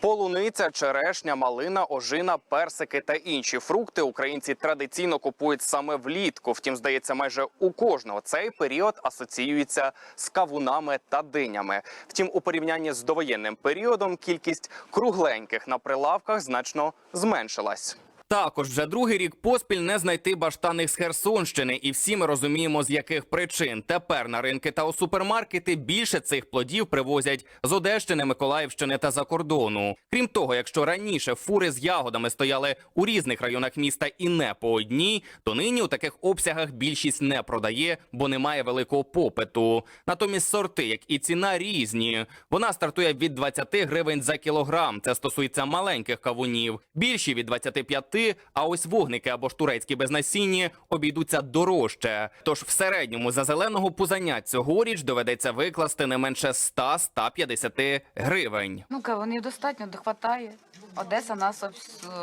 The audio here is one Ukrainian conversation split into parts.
Полуниця, черешня, малина, ожина, персики та інші фрукти українці традиційно купують саме влітку. Втім, здається, майже у кожного цей період асоціюється з кавунами та динями. Втім, у порівнянні з довоєнним періодом кількість кругленьких на прилавках значно зменшилась. Також вже другий рік поспіль не знайти баштаних з Херсонщини, і всі ми розуміємо, з яких причин. Тепер на ринки та у супермаркети більше цих плодів привозять з Одещини, Миколаївщини та за кордону. Крім того, якщо раніше фури з ягодами стояли у різних районах міста і не по одній, то нині у таких обсягах більшість не продає, бо немає великого попиту. Натомість сорти, як і ціна, різні. Вона стартує від 20 гривень за кілограм. Це стосується маленьких кавунів. Більші від 25, а ось вогники або ж турецькі безнасінні обійдуться дорожче. Тож в середньому за зеленого пузання цьогоріч доведеться викласти не менше 100-150 гривень. Ну, кавунів достатньо, дохватає. Одеса нас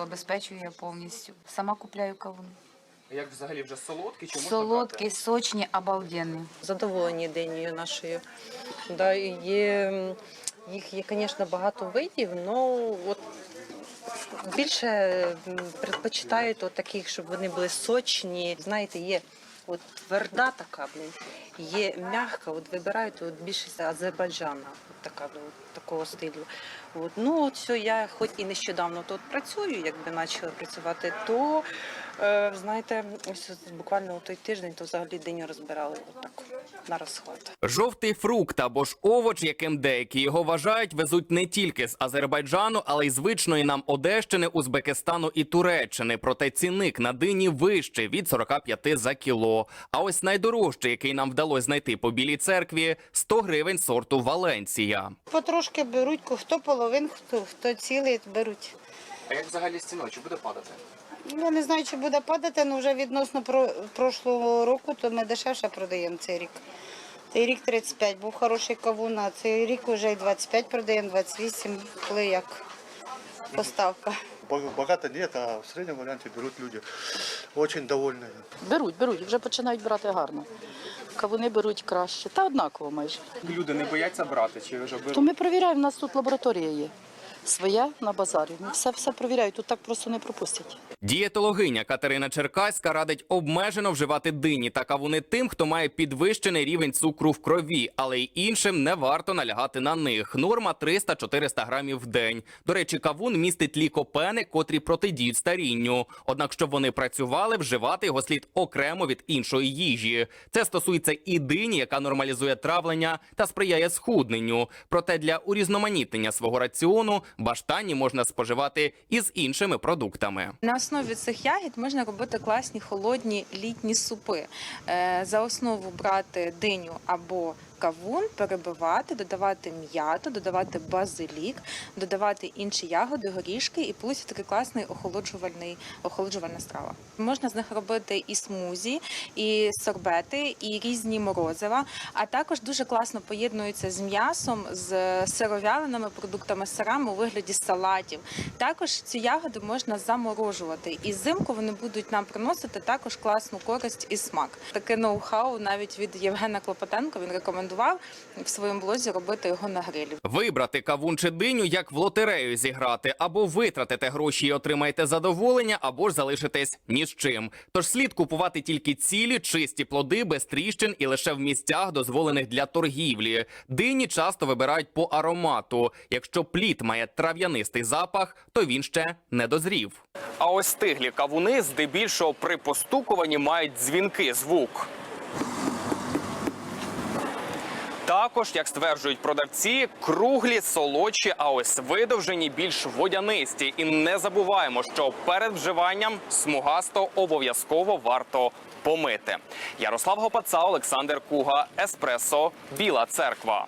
обезпечує повністю. Сама купляю кавуни. Як взагалі вже солодкі чи Солодкі, сочні, обалденні. задоволені денію нашою. Да, є, їх є, звісно, багато видів, але от більше предпочитають от таких, щоб вони були сочні. Знаєте, є от тверда така, блін, є м'яка, от вибирають от більшість Азербайджана, така, ну, такого стилю. От, ну, от все, я хоч і нещодавно тут працюю, якби почала працювати, то е, знаєте, ось буквально у той тиждень то взагалі день розбирали отак на розхват. Жовтий фрукт або ж овоч, яким деякі його вважають, везуть не тільки з Азербайджану, але й звичної нам Одещини, Узбекистану і Туреччини. Проте цінник на дині вищий від 45 за кіло. А ось найдорожчий, який нам вдалося знайти по білій церкві, 100 гривень сорту Валенсія. Потрошки беруть, хто половин, хто, хто цілий беруть. А як взагалі з ціною? Чи буде падати? Я не знаю, чи буде падати, але вже відносно про, прошлого року, то ми дешевше продаємо цей рік. Цей рік 35 був хороший кавун, а цей рік вже і 25 продаємо, 28, коли як поставка. Багато нет, а в середньому варіанті беруть люди. Очень довольні. Беруть, беруть, вже починають брати гарно. Кавуни беруть краще, та однаково майже. Люди не бояться брати, чи вже То ми перевіряємо, у нас тут лабораторія є. Своя на базарі. Ми все все перевіряють, тут так просто не пропустять. Дієтологиня Катерина Черкаська радить обмежено вживати дині та кавуни тим, хто має підвищений рівень цукру в крові, але й іншим не варто налягати на них. Норма 300-400 грамів в день. До речі, кавун містить лікопени, котрі протидіють старінню. Однак, щоб вони працювали, вживати його слід окремо від іншої їжі. Це стосується і дині, яка нормалізує травлення та сприяє схудненню. Проте для урізноманітнення свого раціону баштані можна споживати і з іншими продуктами. На основі цих ягід можна робити класні холодні літні супи. Е, За основу брати диню або кавун, перебивати, додавати м'яту, додавати базилік, додавати інші ягоди, горішки, і получиться такий класний охолоджувальний охолоджувальна страва. Можна з них робити і смузі, і сорбети, і різні морозива. А також дуже класно поєднуються з м'ясом, з сировяленими продуктами, сирами у вигляді салатів. Також ці ягоди можна заморожувати, і взимку вони будуть нам приносити також класну користь і смак. Таке ноу-хау навіть від Євгена Клопотенко він рекомендував в своєму блозі робити його на грилі. Вибрати кавун чи диню, як в лотерею зіграти, або витратите гроші і отримаєте задоволення, або ж залишитесь ні з чим. Тож слід купувати тільки цілі, чисті плоди без тріщин і лише в місцях, дозволених для торгівлі. Дині часто вибирають по аромату. Якщо плід має трав'янистий запах, то він ще не дозрів. А ось стиглі кавуни здебільшого при постукуванні мають дзвінки звук. Також, як стверджують продавці, круглі, солодші, а ось видовжені більш водянисті. І не забуваємо, що перед вживанням смугасто обов'язково варто помити. Ярослав Гопаца, Олександр Куга, Еспресо, Біла Церква.